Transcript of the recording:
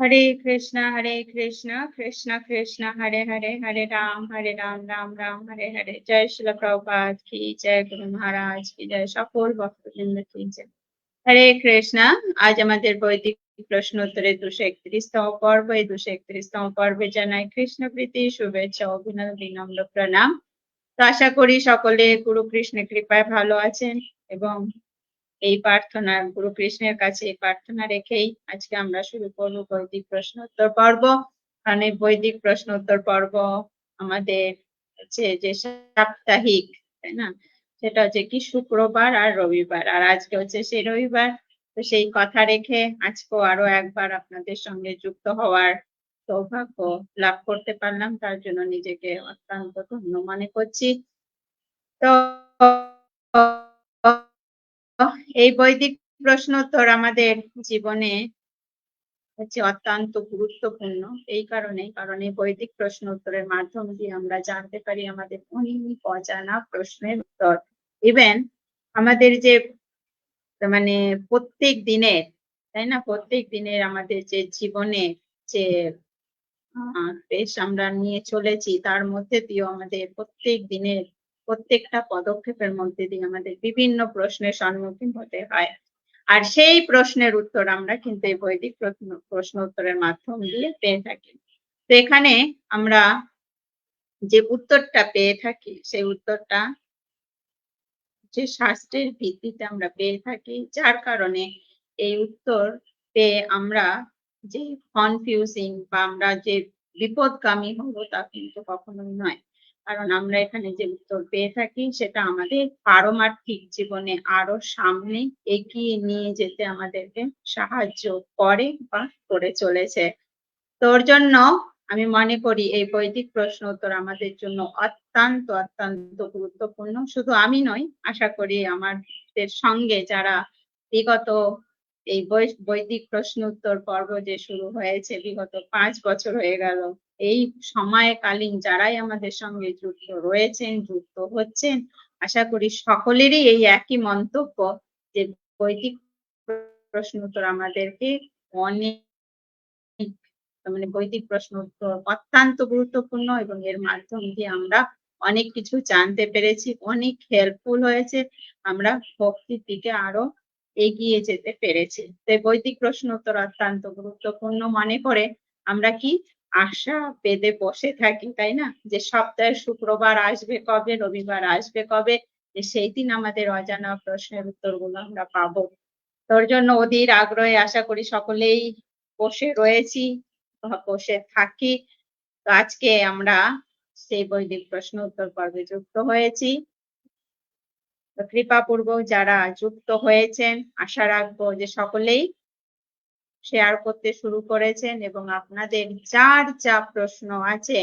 হরে কৃষ্ণ হরে কৃষ্ণ কৃষ্ণ কৃষ্ণ, হরে হরে হরে রাম হরে রাম রাম রাম, হরে হরে। জয় শিল প্রভুপাত কি জয় গুরু মহারাজ, কি জয় সকল ভক্তবৃন্দ কি জয়। হরে কৃষ্ণ, আজ আমাদের বৈদিক প্রশ্ন উত্তরে দুশো একত্রিশতম পর্ব। এই দুশো একত্রিশতম পর্বে জানাই কৃষ্ণ প্রীতি, শুভেচ্ছা, অভিনন্দন বিনম্র প্রণাম। তো আশা করি সকলে গুরু কৃষ্ণের কৃপায় ভালো আছেন এবং এই প্রার্থনা গুরু কৃষ্ণের কাছে এই প্রার্থনা রেখেই আজকে আমরা শুরু করব বৈদিক প্রশ্ন উত্তর পর্ব। কারণ এই বৈদিক প্রশ্ন উত্তর পর্ব আমাদের হচ্ছে যে সাপ্তাহিক, তাই না? সেটা হচ্ছে কি শুক্রবার আর রবিবার। আর আজকে হচ্ছে সেই রবিবার। তো সেই কথা রেখে আজকেও আরও একবার আপনাদের সঙ্গে যুক্ত হওয়ার সৌভাগ্য লাভ করতে পারলাম। তার জন্য নিজেকে অত্যন্ত ধন্য মনে করছি। তো এই বৈদিক প্রশ্নোত্তর আমাদের জীবনে হচ্ছে অত্যন্ত গুরুত্বপূর্ণ। এই কারণে কারণ এই বৈদিক প্রশ্ন উত্তরের মাধ্যম দিয়ে আমরা জানতে পারি আমাদের অনেক অজানা প্রশ্নের উত্তর। ইভেন আমাদের যে মানে প্রত্যেক দিনের, তাই না? প্রত্যেক দিনের আমাদের যে জীবনে যে বেশ আমরা নিয়ে চলেছি, তার মধ্যে দিয়েও আমাদের প্রত্যেক দিনের প্রত্যেকটা পদক্ষেপের মধ্যে দিয়ে আমাদের বিভিন্ন প্রশ্নের সম্মুখীন হতে হয়। আর সেই প্রশ্নের উত্তর আমরা কিন্তু এই বৈদিক প্রশ্ন প্রশ্ন উত্তরের মাধ্যম দিয়ে পেয়ে থাকি। তো এখানে আমরা যে উত্তরটা পেয়ে থাকি, সেই উত্তরটা যে শাস্ত্রের ভিত্তিতে আমরা পেয়ে থাকি, যার কারণে এই উত্তর পেয়ে আমরা যে কনফিউজিং বা আমরা যে বিপদগামী হব তা কিন্তু কখনোই নয়। কারণ আমরা এখানে যে উত্তর পেয়ে থাকি সেটা আমাদের পারমার্থিক জীবনে আরও সামনে এগিয়ে নিয়ে যেতে আমাদেরকে সাহায্য করে বা করে চলেছে। তোর জন্য আমি মনে করি এই বৈদিক প্রশ্ন উত্তর আমাদের জন্য অত্যন্ত অত্যন্ত গুরুত্বপূর্ণ। শুধু আমি নই, আশা করি আমাদের সঙ্গে যারা বিগত এই বৈদিক প্রশ্ন উত্তর পর্ব যে শুরু হয়েছে, বিগত পাঁচ বছর হয়ে গেল এই সময়কালীন যারাই আমাদের সঙ্গে যুক্ত রয়েছেন, যুক্ত হচ্ছেন, আশা করি সকলেরই এই একই মন্তব্য যে বৈদিক প্রশ্ন উত্তর আমাদেরকে অনেক মানে বৈদিক প্রশ্ন উত্তর অত্যন্ত গুরুত্বপূর্ণ এবং এর মাধ্যম দিয়ে আমরা অনেক কিছু জানতে পেরেছি, অনেক হেল্পফুল হয়েছে, আমরা ভক্তির দিকে আরও এগিয়ে যেতে পেরেছি। তাই বৈদিক প্রশ্ন উত্তর অত্যন্ত গুরুত্বপূর্ণ মনে করে আমরা কি আশা বেঁধে বসে থাকি, তাই না? যে সপ্তাহে শুক্রবার আসবে কবে, রবিবার আসবে কবে সেই দিন আমাদের অজানা প্রশ্নের উত্তরগুলো আমরা পাবো। তোর জন্য অধীর আগ্রহে আশা করি সকলেই বসে রয়েছি বসে থাকি। আজকে আমরা সেই বৈদিক প্রশ্ন উত্তর পর্বে যুক্ত হয়েছি। কৃপাপূর্বক যারা যুক্ত হয়েছেন, আশা রাখব যে সকলেই শেয়ার করতে শুরু করেছেন এবং আপনাদের যার যা প্রশ্ন আছে